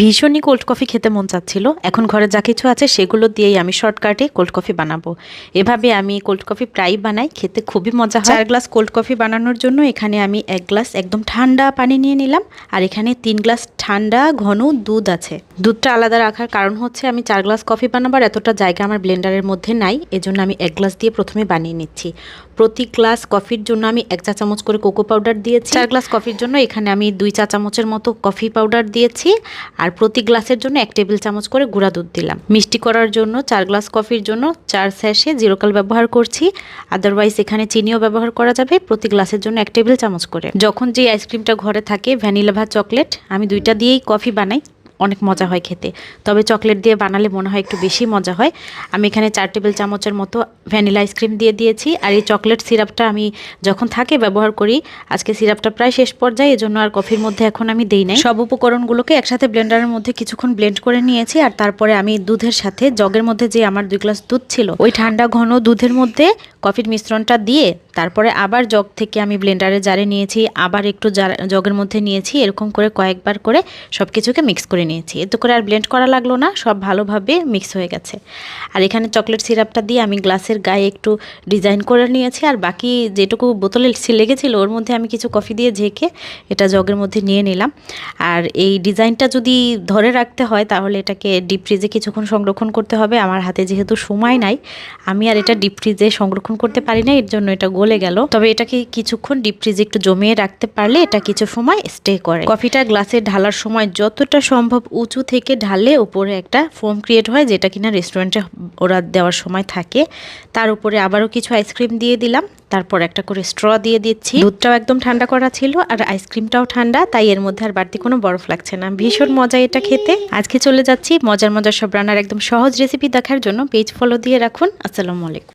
ভীষণই cold coffee খেতে মন চাচ্ছিল। এখন ঘরে যা কিছু আছে সেগুলো দিয়েই আমি শর্টকাটে কোল্ড কফি বানাবো। এভাবে আমি কোল্ড কফি প্রায়ই বানাই খেতে খুবই মজা হয়। চার গ্লাস কোল্ড কফি বানানোর জন্য এখানে আমি এক গ্লাস একদম ঠান্ডা পানি নিয়ে নিলাম আর এখানে তিন গ্লাস ঠান্ডা ঘন দুধ আছে। দুধটা আলাদা রাখার কারণ হচ্ছে আমি চার গ্লাস কফি বানাবার এতটা জায়গা আমার ব্লেন্ডারের মধ্যে নাই এজন্য আমি এক গ্লাস দিয়ে প্রথমে বানিয়ে নিচ্ছি। প্রতি গ্লাস কফির জন্য আমি এক চা চামচ করে কোকো পাউডার দিয়েছি। চার গ্লাস কফির জন্য এখানে আমি দুই চা চামচের মতো কফি পাউডার দিয়েছি আর প্রতি গ্লাসের জন্য এক টেবিল চামচ করে গুঁড়া দুধ দিলাম। মিষ্টি করার জন্য চার গ্লাস কফির জন্য চার স্যাশে জিরোকাল ব্যবহার করছি। আদারওয়াইজ এখানে চিনিও ব্যবহার করা যাবে। প্রতি গ্লাসের জন্য এক টেবিল চামচ করে। যখন যে আইসক্রিমটা ঘরে থাকে ভ্যানিলা বা চকলেট আমি দুইটা দিয়েই কফি বানাই। অনেক মজা হয় খেতে। তবে চকলেট দিয়ে বানালে মনে হয় একটু বেশি মজা হয়। আমি এখানে চার টেবিল চামচের মতো ভ্যানিলা আইসক্রিম দিয়ে দিয়েছি আর এই চকলেট সিরাপটা আমি যখন থাকে ব্যবহার করি, আজকে সিরাপটা প্রায় শেষ পর্যায়ে, এজন্য আর কফির মধ্যে এখন আমি দেই নাই। সব উপকরণগুলোকে একসাথে ব্লেন্ডারের মধ্যে কিছুক্ষণ ব্লেন্ড করে নিয়েছি আর তারপরে আমি দুধের সাথে জগের মধ্যে যে আমার দুই গ্লাস দুধ ছিল, ওই ঠান্ডা ঘন দুধের মধ্যে কফির মিশ্রণটা দিয়ে তারপরে আবার জগ থেকে আমি ব্লেন্ডারে জারে নিয়েছি, আবার একটু জগের মধ্যে নিয়েছি, এরকম করে কয়েকবার করে সব কিছুকে মিক্স করে নিয়েছি। এতে করে আর ব্লেন্ড করা লাগল না, সব ভালোভাবে মিক্স হয়ে গেছে। আর এখানে চকলেট সিরাপটা দিয়ে আমি গ্লাসের গায়ে একটু ডিজাইন করে নিয়েছি, আর বাকি যেটুকু বোতলে লেগেছিল, ওর মধ্যে আমি কিছু কফি দিয়ে ঝেঁকে এটা জগের মধ্যে নিয়ে নিলাম। আর এই ডিজাইনটা যদি ধরে রাখতে হয়, তাহলে এটাকে ডিপ ফ্রিজে কিছুক্ষণ সংরক্ষণ করতে হবে। আমার হাতে যেহেতু সময় নাই, আমি আর এটা ডিপ ফ্রিজে সংরক্ষণ করতে পারি না এর জন্য এটা গলে গেল। তবে এটাকে কিছুক্ষণ ডিপ ফ্রিজে একটু জমিয়ে রাখতে পারলে এটা কিছু সময় স্টে করে। কফিটা গ্লাসে ঢালার সময় যতটা সম্ভব উঁচু থেকে ঢালে উপরে একটা ফোম ক্রিয়েট হয়, যেটা কিনা রেস্টুরেন্টে ওরা দেওয়ার সময় থাকে। তার উপরে আবারও কিছু আইসক্রিম দিয়ে দিলাম। তারপর একটা করে স্ট্র দিয়ে দিচ্ছি। দুধটাও একদম ঠান্ডা করা ছিল আর আইসক্রিমটাও ঠান্ডা, তাই এর মধ্যে আর বাড়তি কোনো বরফ লাগছে না। ভীষণ মজা এটা খেতে। আজকে চলে যাচ্ছি। মজার মজার সব রান্নার একদম সহজ রেসিপি দেখার জন্য। পেজ ফলো দিয়ে রাখুন। আসসালামু আলাইকুম।